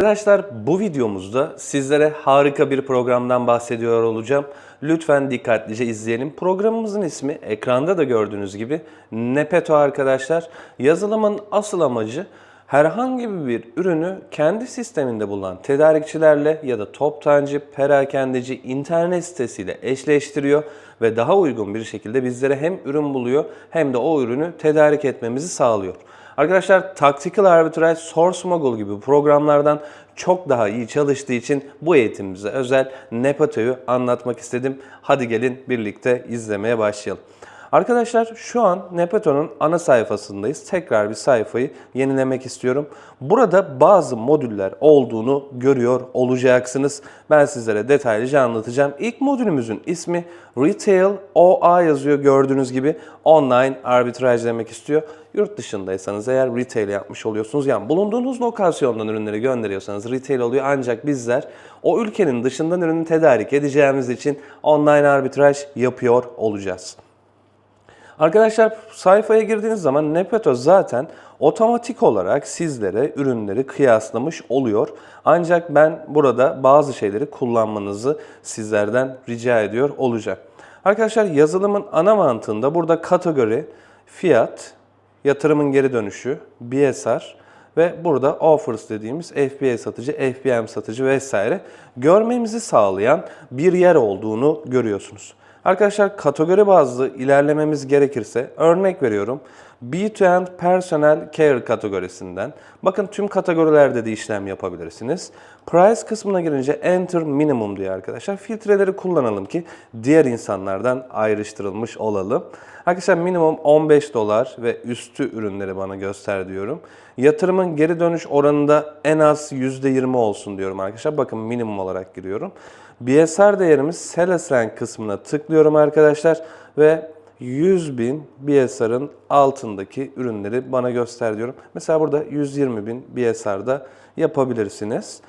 Arkadaşlar bu videomuzda sizlere harika bir programdan bahsediyor olacağım. Lütfen dikkatlice izleyelim. Programımızın ismi ekranda da gördüğünüz gibi Nepeto arkadaşlar. Yazılımın asıl amacı herhangi bir ürünü kendi sisteminde bulunan tedarikçilerle ya da toptancı, perakendeci internet sitesiyle eşleştiriyor ve daha uygun bir şekilde bizlere hem ürün buluyor hem de o ürünü tedarik etmemizi sağlıyor. Arkadaşlar Tactical Arbitrage, Source Mogul gibi programlardan çok daha iyi çalıştığı için bu eğitimimize özel Nepato'yu anlatmak istedim. Hadi gelin birlikte izlemeye başlayalım. Arkadaşlar şu an Nepato'nun ana sayfasındayız. Tekrar bir sayfayı yenilemek istiyorum. Burada bazı modüller olduğunu görüyor olacaksınız. Ben sizlere detaylıca anlatacağım. İlk modülümüzün ismi Retail OA yazıyor gördüğünüz gibi. Online arbitraj demek istiyor. Yurt dışındaysanız eğer retail yapmış oluyorsunuz. Yani bulunduğunuz lokasyondan ürünleri gönderiyorsanız retail oluyor. Ancak bizler o ülkenin dışından ürünü tedarik edeceğimiz için online arbitraj yapıyor olacağız. Arkadaşlar sayfaya girdiğiniz zaman Nepeto zaten otomatik olarak sizlere ürünleri kıyaslamış oluyor. Ancak ben burada bazı şeyleri kullanmanızı sizlerden rica ediyor olacağım. Arkadaşlar yazılımın ana mantığında burada kategori, fiyat, yatırımın geri dönüşü, BSR ve burada offers dediğimiz FBA satıcı, FBM satıcı vesaire görmemizi sağlayan bir yer olduğunu görüyorsunuz. Arkadaşlar kategori bazlı ilerlememiz gerekirse örnek veriyorum. B2 Personal Care kategorisinden. Bakın tüm kategorilerde de işlem yapabilirsiniz. Price kısmına girince Enter Minimum diyor arkadaşlar. Filtreleri kullanalım ki diğer insanlardan ayrıştırılmış olalım. Arkadaşlar minimum 15 dolar ve üstü ürünleri bana göster diyorum. Yatırımın geri dönüş oranında en az %20 olsun diyorum arkadaşlar. Bakın minimum olarak giriyorum. BSR değerimiz Sales Rank kısmına tıklıyorum arkadaşlar ve 100 bin BSR'ın altındaki ürünleri bana göster diyorum. Mesela burada 120 bin BSR'da yapabilirsiniz.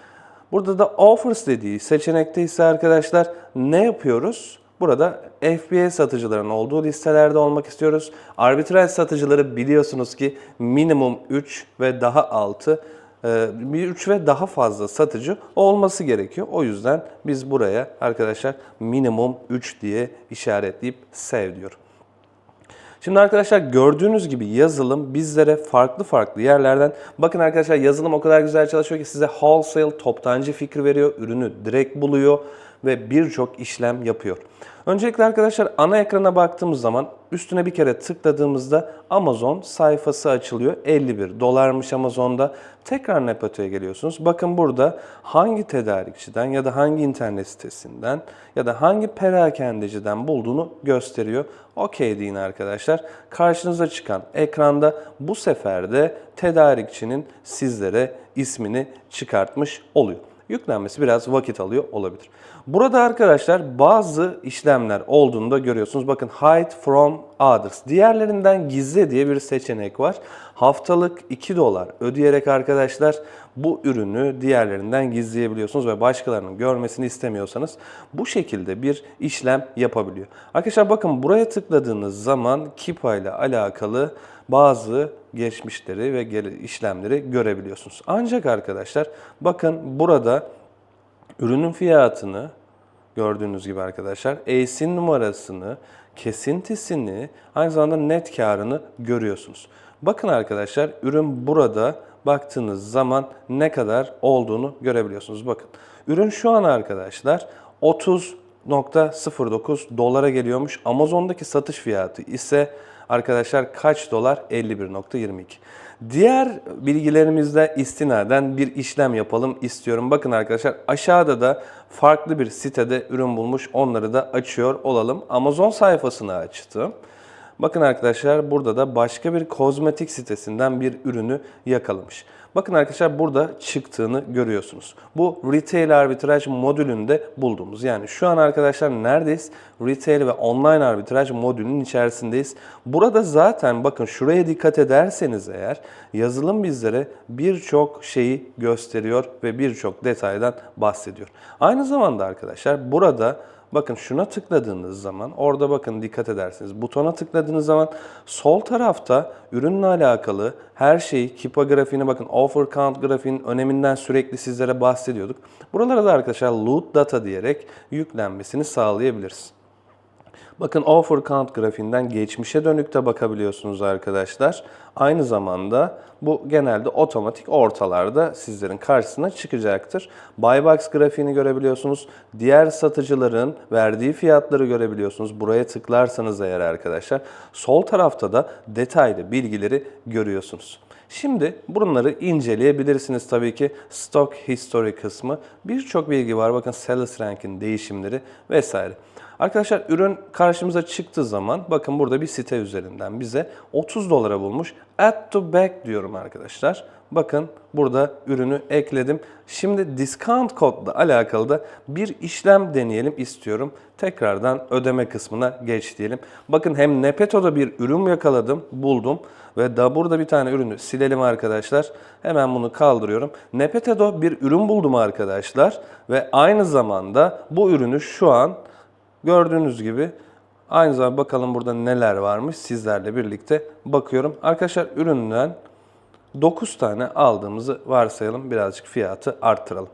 Burada da offers dediği seçenekte ise arkadaşlar ne yapıyoruz? Burada FBA satıcıların olduğu listelerde olmak istiyoruz. Arbitraj satıcıları biliyorsunuz ki minimum 3 ve daha altı bir 3 ve daha fazla satıcı olması gerekiyor. O yüzden biz buraya arkadaşlar minimum 3 diye işaretleyip save diyorum. Şimdi arkadaşlar gördüğünüz gibi yazılım bizlere farklı farklı yerlerden bakın arkadaşlar yazılım o kadar güzel çalışıyor ki size wholesale toptancı fikri veriyor. Ürünü direkt buluyor ve birçok işlem yapıyor. Öncelikle arkadaşlar ana ekrana baktığımız zaman üstüne bir kere tıkladığımızda Amazon sayfası açılıyor. 51 dolarmış Amazon'da. Tekrar Nepato'ya geliyorsunuz. Bakın burada hangi tedarikçiden ya da hangi internet sitesinden ya da hangi perakendeciden bulduğunu gösteriyor. Okey deyin arkadaşlar. Karşınıza çıkan ekranda bu sefer de tedarikçinin sizlere ismini çıkartmış oluyor yüklenmesi biraz vakit alıyor olabilir. Burada arkadaşlar bazı işlemler olduğunu da görüyorsunuz. Bakın hide from others. Diğerlerinden gizle diye bir seçenek var. Haftalık 2 dolar ödeyerek arkadaşlar bu ürünü diğerlerinden gizleyebiliyorsunuz ve başkalarının görmesini istemiyorsanız bu şekilde bir işlem yapabiliyor. Arkadaşlar bakın buraya tıkladığınız zaman Kipa ile alakalı bazı geçmişleri ve işlemleri görebiliyorsunuz. Ancak arkadaşlar bakın burada ürünün fiyatını gördüğünüz gibi arkadaşlar ASIN numarasını, kesintisini, aynı zamanda net karını görüyorsunuz. Bakın arkadaşlar ürün burada baktığınız zaman ne kadar olduğunu görebiliyorsunuz. Bakın ürün şu an arkadaşlar 30.09 dolara geliyormuş. Amazon'daki satış fiyatı ise arkadaşlar kaç dolar? 51.22. Diğer bilgilerimizde istinaden bir işlem yapalım istiyorum. Bakın arkadaşlar aşağıda da farklı bir sitede ürün bulmuş. Onları da açıyor olalım. Amazon sayfasını açtım. Bakın arkadaşlar burada da başka bir kozmetik sitesinden bir ürünü yakalamış. Bakın arkadaşlar burada çıktığını görüyorsunuz. Bu Retail Arbitraj modülünde bulduğumuz. Yani şu an arkadaşlar neredeyiz? Retail ve Online Arbitraj modülünün içerisindeyiz. Burada zaten bakın şuraya dikkat ederseniz eğer yazılım bizlere birçok şeyi gösteriyor ve birçok detaydan bahsediyor. Aynı zamanda arkadaşlar burada bakın şuna tıkladığınız zaman orada bakın dikkat edersiniz. Butona tıkladığınız zaman sol tarafta ürünle alakalı her şeyi Kipa grafiğine bakın offer count grafiğinin öneminden sürekli sizlere bahsediyorduk. Buralara da arkadaşlar loot data diyerek yüklenmesini sağlayabiliriz. Bakın offer count grafiğinden geçmişe dönük de bakabiliyorsunuz arkadaşlar. Aynı zamanda bu genelde otomatik ortalarda sizlerin karşısına çıkacaktır. Buybox grafiğini görebiliyorsunuz. Diğer satıcıların verdiği fiyatları görebiliyorsunuz. Buraya tıklarsanız eğer arkadaşlar sol tarafta da detaylı bilgileri görüyorsunuz. Şimdi bunları inceleyebilirsiniz tabii ki. Stock History kısmı. Birçok bilgi var. Bakın Sales Rank'in değişimleri vesaire. Arkadaşlar ürün karşımıza çıktığı zaman bakın burada bir site üzerinden bize 30 dolara bulmuş. Add to back diyorum arkadaşlar. Bakın burada ürünü ekledim. Şimdi discount kodla alakalı da bir işlem deneyelim istiyorum. Tekrardan ödeme kısmına geç diyelim. Bakın hem Nepeto'da bir ürün yakaladım, buldum ve da burada bir tane ürünü silelim arkadaşlar. Hemen bunu kaldırıyorum. Nepeto'da bir ürün buldum arkadaşlar ve aynı zamanda bu ürünü şu an Gördüğünüz gibi aynı zamanda bakalım burada neler varmış sizlerle birlikte bakıyorum. Arkadaşlar üründen 9 tane aldığımızı varsayalım. Birazcık fiyatı arttıralım.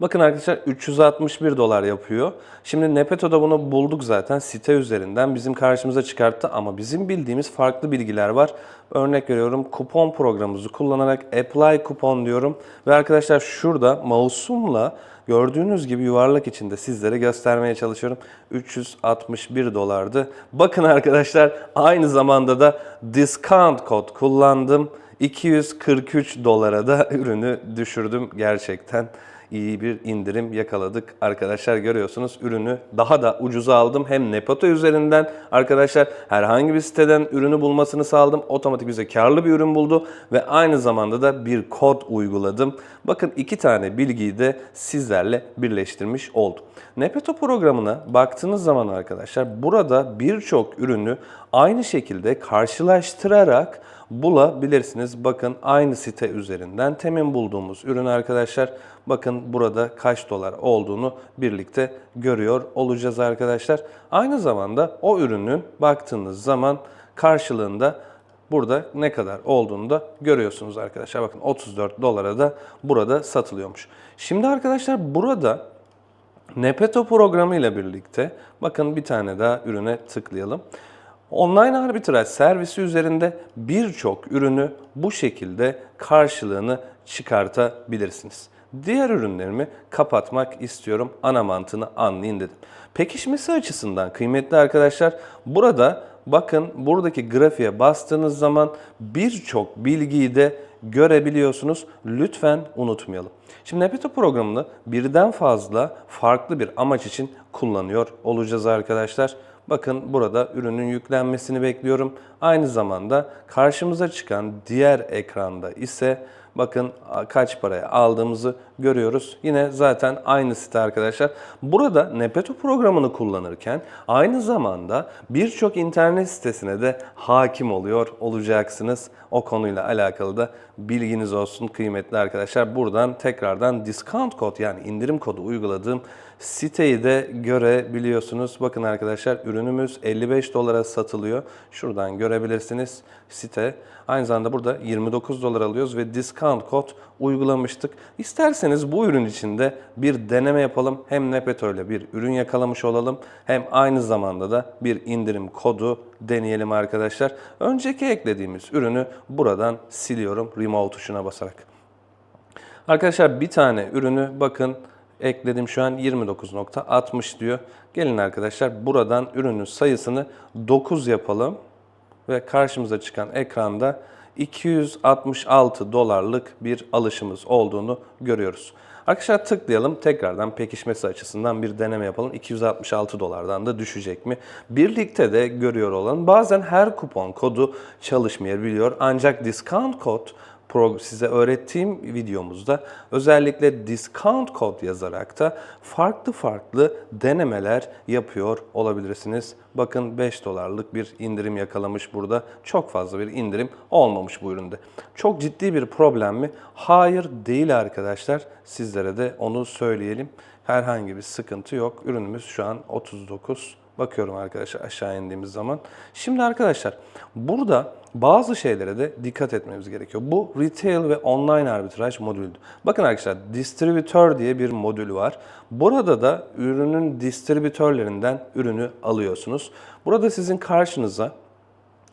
Bakın arkadaşlar 361 dolar yapıyor. Şimdi Nepeto'da bunu bulduk zaten site üzerinden bizim karşımıza çıkarttı ama bizim bildiğimiz farklı bilgiler var. Örnek veriyorum kupon programımızı kullanarak apply kupon diyorum ve arkadaşlar şurada mouse'umla gördüğünüz gibi yuvarlak içinde sizlere göstermeye çalışıyorum. 361 dolardı. Bakın arkadaşlar aynı zamanda da discount kod kullandım. 243 dolara da ürünü düşürdüm gerçekten iyi bir indirim yakaladık. Arkadaşlar görüyorsunuz ürünü daha da ucuza aldım. Hem Nepato üzerinden arkadaşlar herhangi bir siteden ürünü bulmasını sağladım. Otomatik bize karlı bir ürün buldu ve aynı zamanda da bir kod uyguladım. Bakın iki tane bilgiyi de sizlerle birleştirmiş oldum. Nepeto programına baktığınız zaman arkadaşlar burada birçok ürünü aynı şekilde karşılaştırarak bulabilirsiniz. Bakın aynı site üzerinden temin bulduğumuz ürün arkadaşlar. Bakın burada kaç dolar olduğunu birlikte görüyor olacağız arkadaşlar. Aynı zamanda o ürünün baktığınız zaman karşılığında burada ne kadar olduğunu da görüyorsunuz arkadaşlar. Bakın 34 dolara da burada satılıyormuş. Şimdi arkadaşlar burada Nepeto programı ile birlikte bakın bir tane daha ürüne tıklayalım. Online arbitraj servisi üzerinde birçok ürünü bu şekilde karşılığını çıkartabilirsiniz. Diğer ürünlerimi kapatmak istiyorum. Ana mantığını anlayın dedim. Pekişmesi açısından kıymetli arkadaşlar burada bakın buradaki grafiğe bastığınız zaman birçok bilgiyi de görebiliyorsunuz. Lütfen unutmayalım. Şimdi Nepeto programını birden fazla farklı bir amaç için kullanıyor olacağız arkadaşlar. Bakın burada ürünün yüklenmesini bekliyorum. Aynı zamanda karşımıza çıkan diğer ekranda ise bakın kaç paraya aldığımızı görüyoruz. Yine zaten aynı site arkadaşlar. Burada Nepeto programını kullanırken aynı zamanda birçok internet sitesine de hakim oluyor olacaksınız. O konuyla alakalı da bilginiz olsun kıymetli arkadaşlar. Buradan tekrardan discount kod yani indirim kodu uyguladığım siteyi de görebiliyorsunuz. Bakın arkadaşlar ürünümüz 55 dolara satılıyor. Şuradan görebilirsiniz site. Aynı zamanda burada 29 dolar alıyoruz ve discount kod uygulamıştık. İsterseniz bu ürün içinde bir deneme yapalım. Hem Nepeto ile bir ürün yakalamış olalım. Hem aynı zamanda da bir indirim kodu deneyelim arkadaşlar. Önceki eklediğimiz ürünü buradan siliyorum remove tuşuna basarak. Arkadaşlar bir tane ürünü bakın ekledim şu an 29.60 diyor. Gelin arkadaşlar buradan ürünün sayısını 9 yapalım ve karşımıza çıkan ekranda 266 dolarlık bir alışımız olduğunu görüyoruz. Arkadaşlar tıklayalım. Tekrardan pekişmesi açısından bir deneme yapalım. 266 dolardan da düşecek mi? Birlikte de görüyor olalım. Bazen her kupon kodu çalışmayabiliyor. Ancak discount kod size öğrettiğim videomuzda özellikle discount kod yazarak da farklı farklı denemeler yapıyor olabilirsiniz. Bakın 5 dolarlık bir indirim yakalamış burada. Çok fazla bir indirim olmamış bu üründe. Çok ciddi bir problem mi? Hayır değil arkadaşlar. Sizlere de onu söyleyelim. Herhangi bir sıkıntı yok. Ürünümüz şu an 39. Bakıyorum arkadaşlar aşağı indiğimiz zaman. Şimdi arkadaşlar burada bazı şeylere de dikkat etmemiz gerekiyor. Bu retail ve online arbitraj modülü. Bakın arkadaşlar distribütör diye bir modül var. Burada da ürünün distribütörlerinden ürünü alıyorsunuz. Burada sizin karşınıza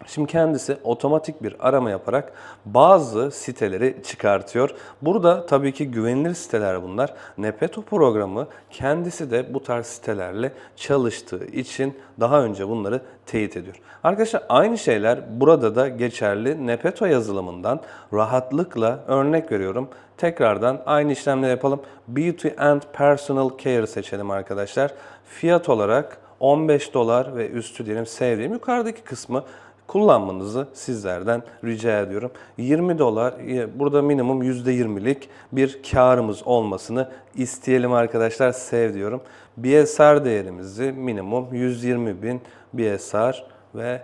Şimdi kendisi otomatik bir arama yaparak bazı siteleri çıkartıyor. Burada tabii ki güvenilir siteler bunlar. Nepeto programı kendisi de bu tarz sitelerle çalıştığı için daha önce bunları teyit ediyor. Arkadaşlar aynı şeyler burada da geçerli. Nepeto yazılımından rahatlıkla örnek veriyorum. Tekrardan aynı işlemleri yapalım. Beauty and Personal Care seçelim arkadaşlar. Fiyat olarak 15 dolar ve üstü diyelim sevdiğim yukarıdaki kısmı kullanmanızı sizlerden rica ediyorum. 20 dolar, burada minimum %20'lik bir karımız olmasını isteyelim arkadaşlar. Sev diyorum. BSR değerimizi minimum 120 bin BSR ve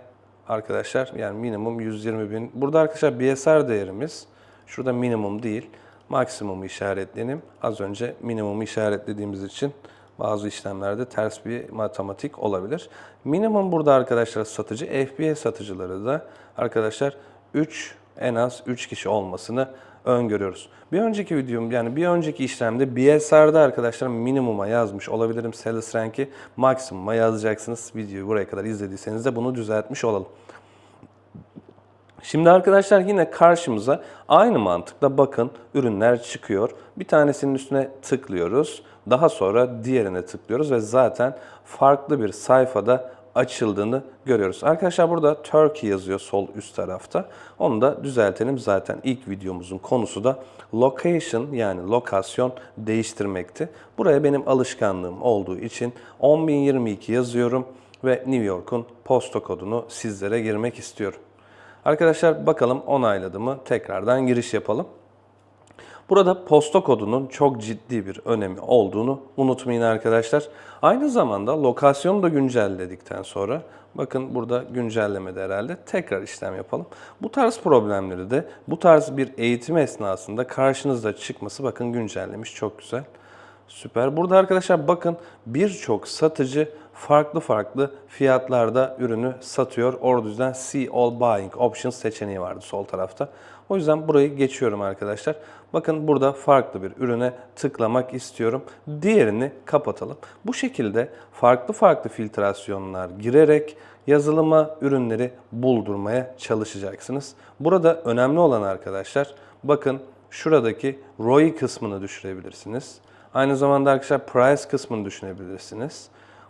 arkadaşlar yani minimum 120 bin. Burada arkadaşlar BSR değerimiz şurada minimum değil maksimumu işaretleyelim. Az önce minimumu işaretlediğimiz için bazı işlemlerde ters bir matematik olabilir. Minimum burada arkadaşlar satıcı, FBA satıcıları da arkadaşlar 3 en az 3 kişi olmasını öngörüyoruz. Bir önceki videom yani bir önceki işlemde BSR'da arkadaşlar minimuma yazmış olabilirim sales rank'i maksimuma yazacaksınız. Videoyu buraya kadar izlediyseniz de bunu düzeltmiş olalım. Şimdi arkadaşlar yine karşımıza aynı mantıkla bakın ürünler çıkıyor. Bir tanesinin üstüne tıklıyoruz. Daha sonra diğerine tıklıyoruz ve zaten farklı bir sayfada açıldığını görüyoruz. Arkadaşlar burada Turkey yazıyor sol üst tarafta. Onu da düzeltelim. Zaten ilk videomuzun konusu da location yani lokasyon değiştirmekti. Buraya benim alışkanlığım olduğu için 10.022 yazıyorum ve New York'un posta kodunu sizlere girmek istiyorum. Arkadaşlar bakalım onayladı mı? Tekrardan giriş yapalım. Burada posta kodunun çok ciddi bir önemi olduğunu unutmayın arkadaşlar. Aynı zamanda lokasyonu da güncelledikten sonra bakın burada güncellemede herhalde tekrar işlem yapalım. Bu tarz problemleri de bu tarz bir eğitim esnasında karşınızda çıkması bakın güncellemiş çok güzel. Süper. Burada arkadaşlar bakın birçok satıcı farklı farklı fiyatlarda ürünü satıyor. Orada yüzden See All Buying Options seçeneği vardı sol tarafta. O yüzden burayı geçiyorum arkadaşlar. Bakın burada farklı bir ürüne tıklamak istiyorum. Diğerini kapatalım. Bu şekilde farklı farklı filtrasyonlar girerek yazılıma ürünleri buldurmaya çalışacaksınız. Burada önemli olan arkadaşlar bakın şuradaki ROI kısmını düşürebilirsiniz. Aynı zamanda arkadaşlar price kısmını düşünebilirsiniz.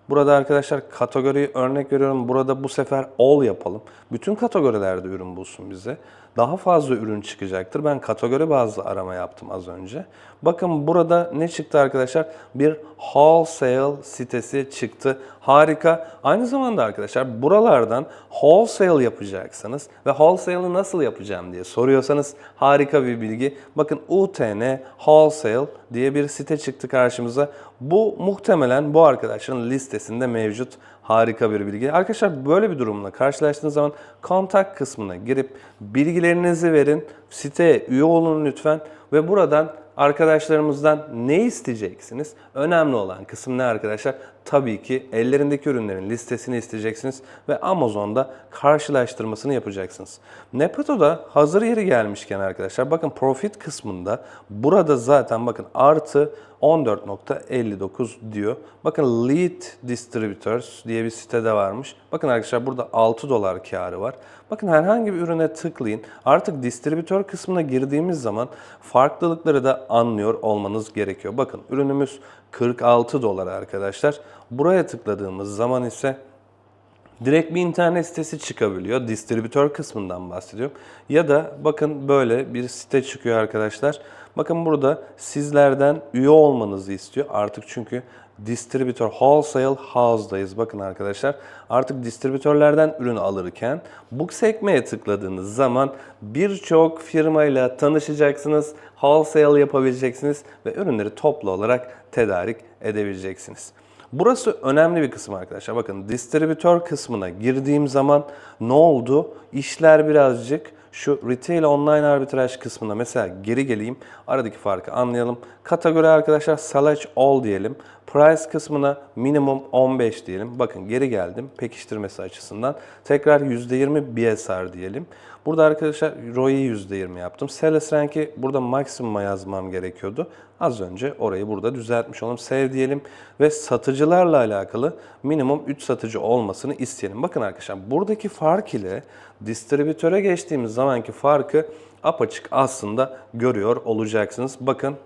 Burada arkadaşlar kategoriyi örnek veriyorum. Burada bu sefer all yapalım. Bütün kategorilerde ürün bulsun bize. Daha fazla ürün çıkacaktır. Ben kategori bazlı arama yaptım az önce. Bakın burada ne çıktı arkadaşlar? Bir wholesale sitesi çıktı. Harika. Aynı zamanda arkadaşlar buralardan wholesale yapacaksanız ve wholesale'ı nasıl yapacağım diye soruyorsanız harika bir bilgi. Bakın UTN Wholesale diye bir site çıktı karşımıza. Bu muhtemelen bu arkadaşların listesinde mevcut harika bir bilgi. Arkadaşlar böyle bir durumla karşılaştığınız zaman kontak kısmına girip bilgilerinizi verin. Siteye üye olun lütfen ve buradan arkadaşlarımızdan ne isteyeceksiniz? Önemli olan kısım ne arkadaşlar? Tabii ki ellerindeki ürünlerin listesini isteyeceksiniz ve Amazon'da karşılaştırmasını yapacaksınız. Nepeto'da hazır yeri gelmişken arkadaşlar bakın profit kısmında burada zaten bakın artı 14.59 diyor. Bakın Lead Distributors diye bir sitede varmış. Bakın arkadaşlar burada 6 dolar karı var. Bakın herhangi bir ürüne tıklayın. Artık distribütör kısmına girdiğimiz zaman farklılıkları da anlıyor olmanız gerekiyor. Bakın ürünümüz 46 dolar arkadaşlar. Buraya tıkladığımız zaman ise Direkt bir internet sitesi çıkabiliyor. Distribütör kısmından bahsediyorum. Ya da bakın böyle bir site çıkıyor arkadaşlar. Bakın burada sizlerden üye olmanızı istiyor. Artık çünkü distribütör wholesale house'dayız. Bakın arkadaşlar artık distribütörlerden ürün alırken bu sekmeye tıkladığınız zaman birçok firmayla tanışacaksınız. Wholesale yapabileceksiniz ve ürünleri toplu olarak tedarik edebileceksiniz. Burası önemli bir kısım arkadaşlar. Bakın distribütör kısmına girdiğim zaman ne oldu? İşler birazcık şu retail online arbitraj kısmına mesela geri geleyim. Aradaki farkı anlayalım. Kategori arkadaşlar select all diyelim. Price kısmına minimum 15 diyelim. Bakın geri geldim pekiştirmesi açısından. Tekrar %20 BSR diyelim. Burada arkadaşlar ROI'yi %20 yaptım. Sales Rank'i burada maksimuma yazmam gerekiyordu. Az önce orayı burada düzeltmiş olalım. Save diyelim ve satıcılarla alakalı minimum 3 satıcı olmasını isteyelim. Bakın arkadaşlar buradaki fark ile distribütöre geçtiğimiz zamanki farkı apaçık aslında görüyor olacaksınız. Bakın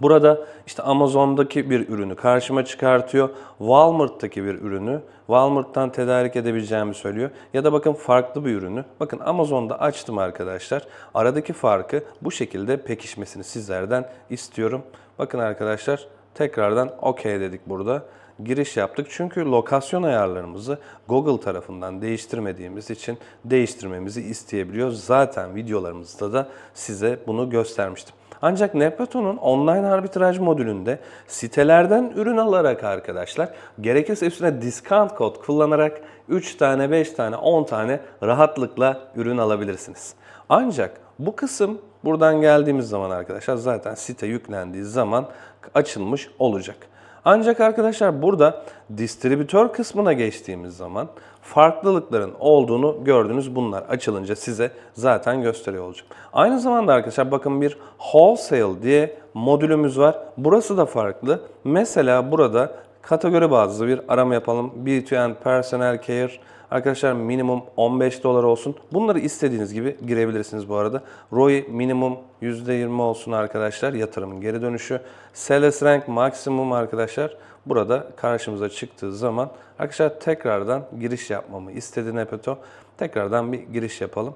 Burada işte Amazon'daki bir ürünü karşıma çıkartıyor. Walmart'taki bir ürünü Walmart'tan tedarik edebileceğimi söylüyor. Ya da bakın farklı bir ürünü. Bakın Amazon'da açtım arkadaşlar. Aradaki farkı bu şekilde pekişmesini sizlerden istiyorum. Bakın arkadaşlar tekrardan OK dedik burada giriş yaptık. Çünkü lokasyon ayarlarımızı Google tarafından değiştirmediğimiz için değiştirmemizi isteyebiliyor. Zaten videolarımızda da size bunu göstermiştim. Ancak Nepeto'nun online arbitraj modülünde sitelerden ürün alarak arkadaşlar gerekirse üstüne discount kod kullanarak 3 tane, 5 tane, 10 tane rahatlıkla ürün alabilirsiniz. Ancak bu kısım buradan geldiğimiz zaman arkadaşlar zaten site yüklendiği zaman açılmış olacak. Ancak arkadaşlar burada distribütör kısmına geçtiğimiz zaman farklılıkların olduğunu gördünüz. Bunlar açılınca size zaten gösteriyor olacağım. Aynı zamanda arkadaşlar bakın bir wholesale diye modülümüz var. Burası da farklı. Mesela burada kategori bazlı bir arama yapalım. Beauty and Personal Care Arkadaşlar minimum 15 dolar olsun. Bunları istediğiniz gibi girebilirsiniz bu arada. ROI minimum %20 olsun arkadaşlar. Yatırımın geri dönüşü. Sales rank maksimum arkadaşlar. Burada karşımıza çıktığı zaman arkadaşlar tekrardan giriş yapmamı istedi Nepeto. Tekrardan bir giriş yapalım.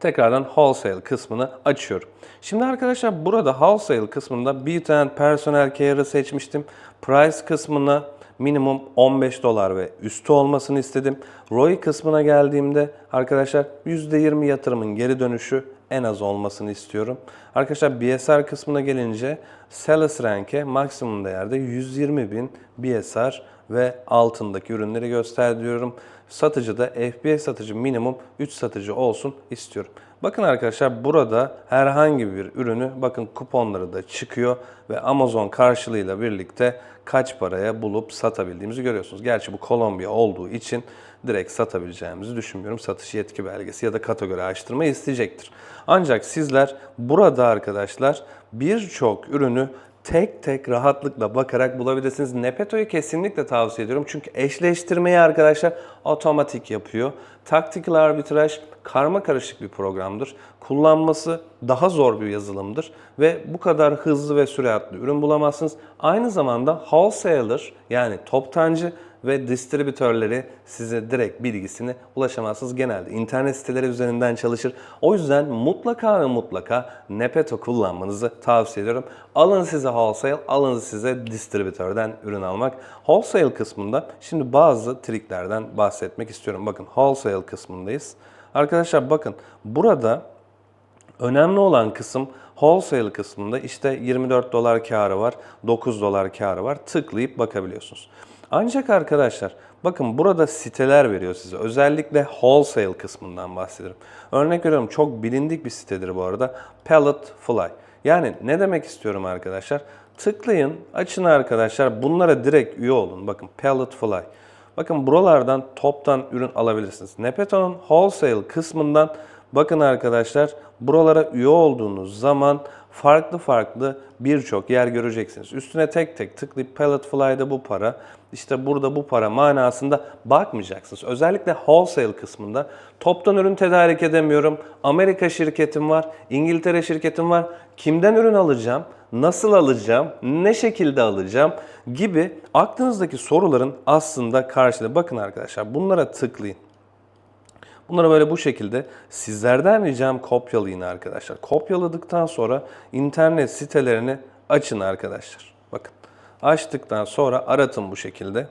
Tekrardan wholesale kısmını açıyorum. Şimdi arkadaşlar burada wholesale kısmında Beauty and Personal Care'ı seçmiştim. Price kısmına minimum 15 dolar ve üstü olmasını istedim. ROI kısmına geldiğimde arkadaşlar %20 yatırımın geri dönüşü en az olmasını istiyorum. Arkadaşlar BSR kısmına gelince Sales Rank'e maksimum değerde 120 bin BSR ve altındaki ürünleri göster diyorum. Satıcı da FBA satıcı minimum 3 satıcı olsun istiyorum. Bakın arkadaşlar burada herhangi bir ürünü bakın kuponları da çıkıyor ve Amazon karşılığıyla birlikte kaç paraya bulup satabildiğimizi görüyorsunuz. Gerçi bu Kolombiya olduğu için direkt satabileceğimizi düşünmüyorum. Satış yetki belgesi ya da kategori açtırma isteyecektir. Ancak sizler burada arkadaşlar birçok ürünü tek tek rahatlıkla bakarak bulabilirsiniz. Nepeto'yu kesinlikle tavsiye ediyorum. Çünkü eşleştirmeyi arkadaşlar otomatik yapıyor. Tactical arbitraj karma karışık bir programdır. Kullanması daha zor bir yazılımdır ve bu kadar hızlı ve süratli ürün bulamazsınız. Aynı zamanda wholesaler yani toptancı ve distribütörleri size direkt bilgisini ulaşamazsınız. Genelde internet siteleri üzerinden çalışır. O yüzden mutlaka ve mutlaka Nepeto kullanmanızı tavsiye ediyorum. Alın size wholesale, alın size distribütörden ürün almak. Wholesale kısmında şimdi bazı triklerden bahsetmek istiyorum. Bakın wholesale kısmındayız. Arkadaşlar bakın burada Önemli olan kısım wholesale kısmında işte 24 dolar karı var, 9 dolar karı var. Tıklayıp bakabiliyorsunuz. Ancak arkadaşlar bakın burada siteler veriyor size. Özellikle wholesale kısmından bahsediyorum. Örnek veriyorum çok bilindik bir sitedir bu arada. Pallet Fly. Yani ne demek istiyorum arkadaşlar? Tıklayın, açın arkadaşlar. Bunlara direkt üye olun. Bakın Pallet Fly. Bakın buralardan toptan ürün alabilirsiniz. Nepeto'nun wholesale kısmından bakın arkadaşlar buralara üye olduğunuz zaman farklı farklı birçok yer göreceksiniz. Üstüne tek tek tıklayıp Pallet Fly'da bu para, işte burada bu para manasında bakmayacaksınız. Özellikle wholesale kısmında toptan ürün tedarik edemiyorum. Amerika şirketim var, İngiltere şirketim var. Kimden ürün alacağım? nasıl alacağım, ne şekilde alacağım gibi aklınızdaki soruların aslında karşılığı. Bakın arkadaşlar bunlara tıklayın. Bunları böyle bu şekilde sizlerden ricam kopyalayın arkadaşlar. Kopyaladıktan sonra internet sitelerini açın arkadaşlar. Bakın açtıktan sonra aratın bu şekilde.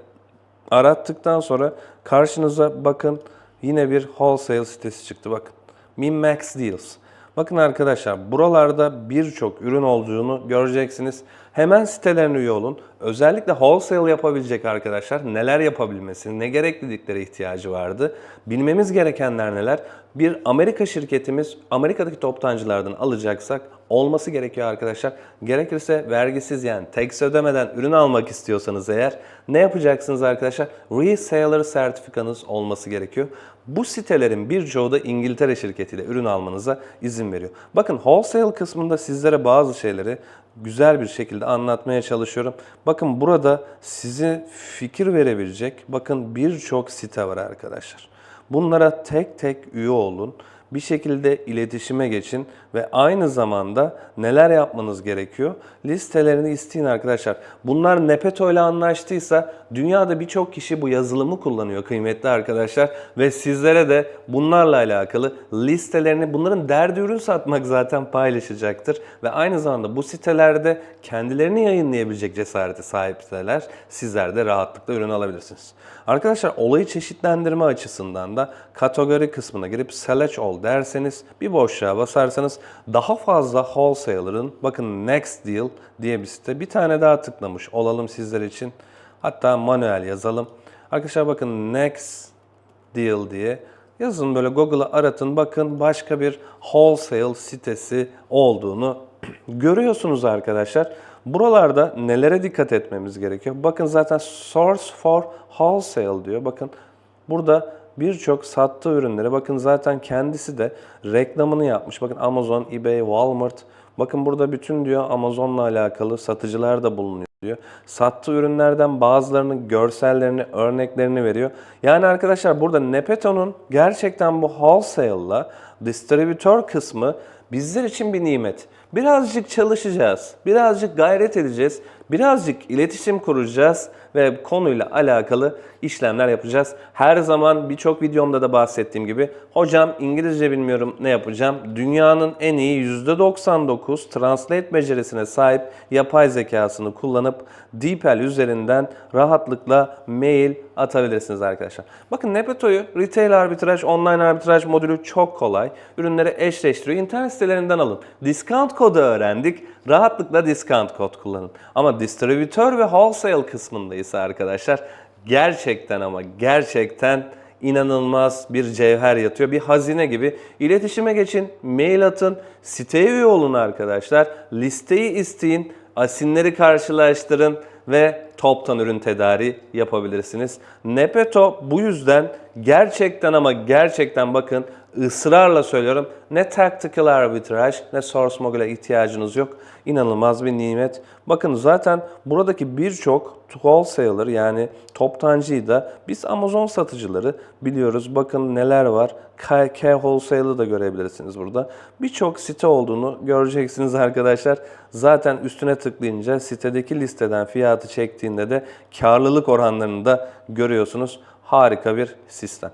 Arattıktan sonra karşınıza bakın yine bir wholesale sitesi çıktı bakın. Minmax Deals. Bakın arkadaşlar buralarda birçok ürün olduğunu göreceksiniz. Hemen sitelerine üye olun. Özellikle wholesale yapabilecek arkadaşlar neler yapabilmesi, ne gerekliliklere ihtiyacı vardı. Bilmemiz gerekenler neler? Bir Amerika şirketimiz Amerika'daki toptancılardan alacaksak olması gerekiyor arkadaşlar. Gerekirse vergisiz yani tax ödemeden ürün almak istiyorsanız eğer ne yapacaksınız arkadaşlar? Reseller sertifikanız olması gerekiyor. Bu sitelerin birçoğu da İngiltere şirketiyle ürün almanıza izin veriyor. Bakın wholesale kısmında sizlere bazı şeyleri güzel bir şekilde anlatmaya çalışıyorum. Bakın burada size fikir verebilecek bakın birçok site var arkadaşlar. Bunlara tek tek üye olun. Bir şekilde iletişime geçin ve aynı zamanda neler yapmanız gerekiyor? Listelerini isteyin arkadaşlar. Bunlar Nepeto ile anlaştıysa dünyada birçok kişi bu yazılımı kullanıyor kıymetli arkadaşlar ve sizlere de bunlarla alakalı listelerini bunların derdi ürün satmak zaten paylaşacaktır ve aynı zamanda bu sitelerde kendilerini yayınlayabilecek cesareti sahipseler sizler de rahatlıkla ürün alabilirsiniz. Arkadaşlar olayı çeşitlendirme açısından da kategori kısmına girip select all derseniz bir boşluğa basarsanız daha fazla wholesaler'ın bakın next deal diye bir site bir tane daha tıklamış olalım sizler için. Hatta manuel yazalım. Arkadaşlar bakın next deal diye yazın böyle Google'a aratın bakın başka bir wholesale sitesi olduğunu görüyorsunuz arkadaşlar. Buralarda nelere dikkat etmemiz gerekiyor? Bakın zaten source for wholesale diyor. Bakın burada birçok sattığı ürünleri bakın zaten kendisi de reklamını yapmış. Bakın Amazon, eBay, Walmart. Bakın burada bütün diyor Amazon'la alakalı satıcılar da bulunuyor diyor. Sattığı ürünlerden bazılarının görsellerini, örneklerini veriyor. Yani arkadaşlar burada Nepeto'nun gerçekten bu wholesale'la distribütör kısmı bizler için bir nimet. Birazcık çalışacağız, birazcık gayret edeceğiz, birazcık iletişim kuracağız ve konuyla alakalı işlemler yapacağız. Her zaman birçok videomda da bahsettiğim gibi hocam İngilizce bilmiyorum ne yapacağım? Dünyanın en iyi %99 translate becerisine sahip yapay zekasını kullanıp DeepL üzerinden rahatlıkla mail atabilirsiniz arkadaşlar. Bakın Nepeto'yu retail arbitraj, online arbitraj modülü çok kolay. Ürünleri eşleştiriyor. İnternet sitelerinden alın. Discount kodu öğrendik. Rahatlıkla discount kod kullanın. Ama distribütör ve wholesale kısmındayız arkadaşlar gerçekten ama gerçekten inanılmaz bir cevher yatıyor. Bir hazine gibi. İletişime geçin, mail atın, siteye üye olun arkadaşlar. Listeyi isteyin, asinleri karşılaştırın ve toptan ürün tedariği yapabilirsiniz. Nepeto bu yüzden gerçekten ama gerçekten bakın ısrarla söylüyorum ne tactical arbitraj ne source mogul'e ihtiyacınız yok. İnanılmaz bir nimet. Bakın zaten buradaki birçok wholesaler yani toptancıyı da biz Amazon satıcıları biliyoruz. Bakın neler var. KK Wholesale'ı da görebilirsiniz burada. Birçok site olduğunu göreceksiniz arkadaşlar. Zaten üstüne tıklayınca sitedeki listeden fiyatı çektiğinde de karlılık oranlarını da görüyorsunuz. Harika bir sistem.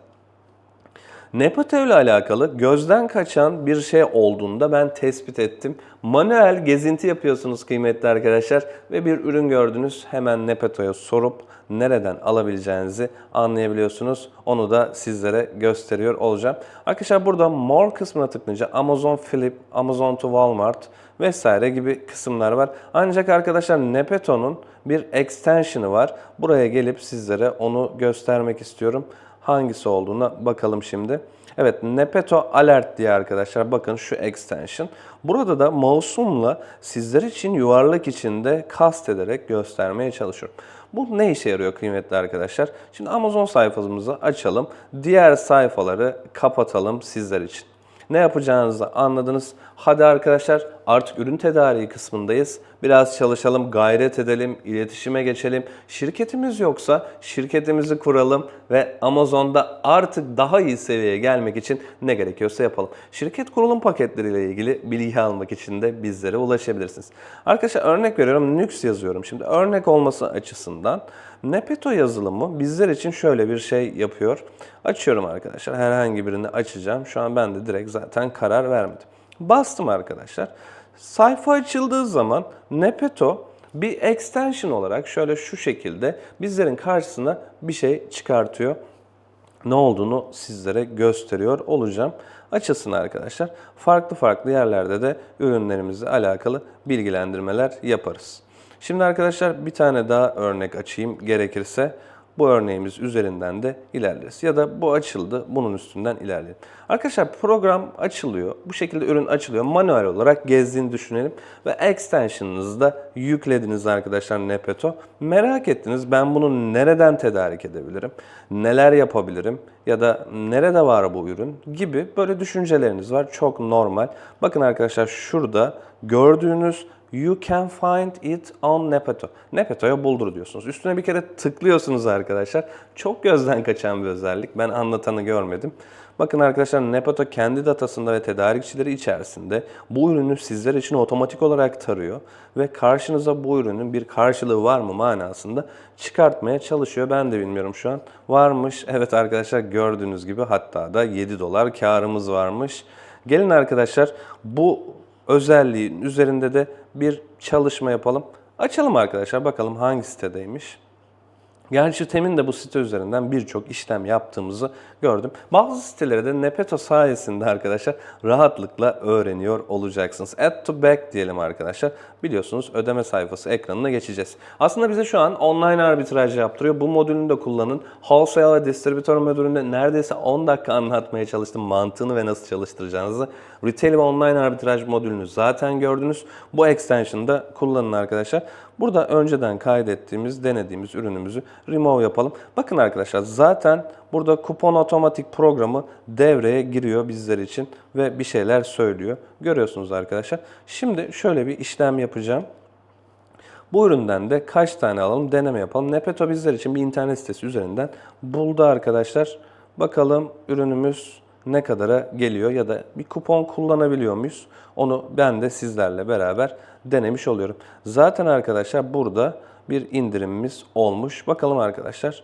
Nepotev ile alakalı gözden kaçan bir şey olduğunda ben tespit ettim. Manuel gezinti yapıyorsunuz kıymetli arkadaşlar ve bir ürün gördünüz hemen Nepeto'ya sorup nereden alabileceğinizi anlayabiliyorsunuz. Onu da sizlere gösteriyor olacağım. Arkadaşlar burada More kısmına tıklayınca Amazon Flip, Amazon to Walmart vesaire gibi kısımlar var. Ancak arkadaşlar Nepeto'nun bir extension'ı var. Buraya gelip sizlere onu göstermek istiyorum hangisi olduğuna bakalım şimdi. Evet Nepeto Alert diye arkadaşlar bakın şu extension. Burada da mouse'umla sizler için yuvarlak içinde kast ederek göstermeye çalışıyorum. Bu ne işe yarıyor kıymetli arkadaşlar? Şimdi Amazon sayfamızı açalım. Diğer sayfaları kapatalım sizler için. Ne yapacağınızı anladınız. Hadi arkadaşlar artık ürün tedariği kısmındayız. Biraz çalışalım, gayret edelim, iletişime geçelim. Şirketimiz yoksa şirketimizi kuralım ve Amazon'da artık daha iyi seviyeye gelmek için ne gerekiyorsa yapalım. Şirket kurulum paketleriyle ilgili bilgi almak için de bizlere ulaşabilirsiniz. Arkadaşlar örnek veriyorum Nux yazıyorum. Şimdi örnek olması açısından Nepeto yazılımı bizler için şöyle bir şey yapıyor. Açıyorum arkadaşlar. Herhangi birini açacağım. Şu an ben de direkt zaten karar vermedim. Bastım arkadaşlar. Sayfa açıldığı zaman Nepeto bir extension olarak şöyle şu şekilde bizlerin karşısına bir şey çıkartıyor. Ne olduğunu sizlere gösteriyor olacağım. Açılsın arkadaşlar. Farklı farklı yerlerde de ürünlerimizle alakalı bilgilendirmeler yaparız. Şimdi arkadaşlar bir tane daha örnek açayım gerekirse. Bu örneğimiz üzerinden de ilerleriz. Ya da bu açıldı, bunun üstünden ilerleyelim. Arkadaşlar program açılıyor. Bu şekilde ürün açılıyor. Manuel olarak gezdiğini düşünelim. Ve extension'ınızı da yüklediniz arkadaşlar Nepeto. Merak ettiniz ben bunu nereden tedarik edebilirim? Neler yapabilirim? Ya da nerede var bu ürün? Gibi böyle düşünceleriniz var. Çok normal. Bakın arkadaşlar şurada gördüğünüz You can find it on Nepeto. Nepeto'ya buldur diyorsunuz. Üstüne bir kere tıklıyorsunuz arkadaşlar. Çok gözden kaçan bir özellik. Ben anlatanı görmedim. Bakın arkadaşlar Nepeto kendi datasında ve tedarikçileri içerisinde bu ürünü sizler için otomatik olarak tarıyor ve karşınıza bu ürünün bir karşılığı var mı manasında çıkartmaya çalışıyor. Ben de bilmiyorum şu an. Varmış. Evet arkadaşlar gördüğünüz gibi hatta da 7 dolar karımız varmış. Gelin arkadaşlar bu özelliğin üzerinde de bir çalışma yapalım. Açalım arkadaşlar bakalım hangi sitedeymiş. Gerçi temin de bu site üzerinden birçok işlem yaptığımızı gördüm. Bazı sitelere de Nepeto sayesinde arkadaşlar rahatlıkla öğreniyor olacaksınız. Add to back diyelim arkadaşlar. Biliyorsunuz ödeme sayfası ekranına geçeceğiz. Aslında bize şu an online arbitraj yaptırıyor. Bu modülünü de kullanın. Wholesale ve distribütör modülünde neredeyse 10 dakika anlatmaya çalıştım mantığını ve nasıl çalıştıracağınızı. Retail ve online arbitraj modülünü zaten gördünüz. Bu extension'da kullanın arkadaşlar. Burada önceden kaydettiğimiz, denediğimiz ürünümüzü remove yapalım. Bakın arkadaşlar zaten burada kupon otomatik programı devreye giriyor bizler için ve bir şeyler söylüyor. Görüyorsunuz arkadaşlar. Şimdi şöyle bir işlem yapacağım. Bu üründen de kaç tane alalım deneme yapalım. Nepeto bizler için bir internet sitesi üzerinden buldu arkadaşlar. Bakalım ürünümüz ne kadara geliyor ya da bir kupon kullanabiliyor muyuz? Onu ben de sizlerle beraber denemiş oluyorum. Zaten arkadaşlar burada bir indirimimiz olmuş. Bakalım arkadaşlar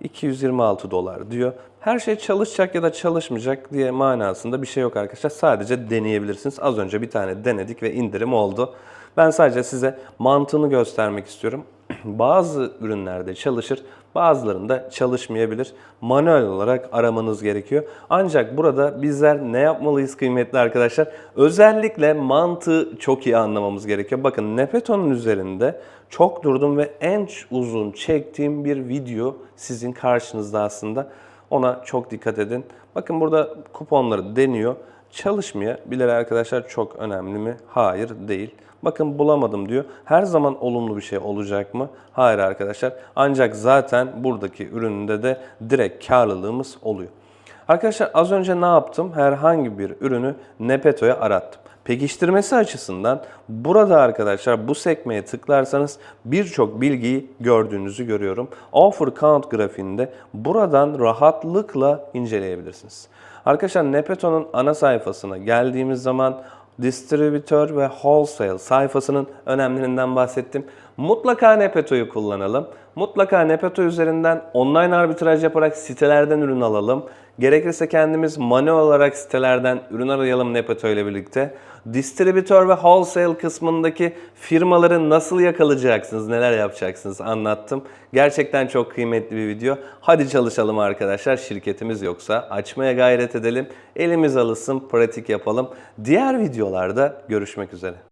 226 dolar diyor. Her şey çalışacak ya da çalışmayacak diye manasında bir şey yok arkadaşlar. Sadece deneyebilirsiniz. Az önce bir tane denedik ve indirim oldu. Ben sadece size mantığını göstermek istiyorum. Bazı ürünlerde çalışır, bazılarında çalışmayabilir. Manuel olarak aramanız gerekiyor. Ancak burada bizler ne yapmalıyız kıymetli arkadaşlar? Özellikle mantığı çok iyi anlamamız gerekiyor. Bakın Nepeto'nun üzerinde çok durdum ve en uzun çektiğim bir video sizin karşınızda aslında. Ona çok dikkat edin. Bakın burada kuponları deniyor. Çalışmayabilir arkadaşlar çok önemli mi? Hayır değil. Bakın bulamadım diyor. Her zaman olumlu bir şey olacak mı? Hayır arkadaşlar. Ancak zaten buradaki üründe de direkt karlılığımız oluyor. Arkadaşlar az önce ne yaptım? Herhangi bir ürünü Nepeto'ya arattım. Pekiştirmesi açısından burada arkadaşlar bu sekmeye tıklarsanız birçok bilgiyi gördüğünüzü görüyorum. Offer count grafiğinde buradan rahatlıkla inceleyebilirsiniz. Arkadaşlar Nepeto'nun ana sayfasına geldiğimiz zaman distribütör ve wholesale sayfasının önemlerinden bahsettim. Mutlaka Nepeto'yu kullanalım. Mutlaka Nepeto üzerinden online arbitraj yaparak sitelerden ürün alalım. Gerekirse kendimiz manuel olarak sitelerden ürün arayalım Nepeto ile birlikte. Distribütör ve wholesale kısmındaki firmaları nasıl yakalayacaksınız, neler yapacaksınız anlattım. Gerçekten çok kıymetli bir video. Hadi çalışalım arkadaşlar. Şirketimiz yoksa açmaya gayret edelim. Elimiz alışsın, pratik yapalım. Diğer videolarda görüşmek üzere.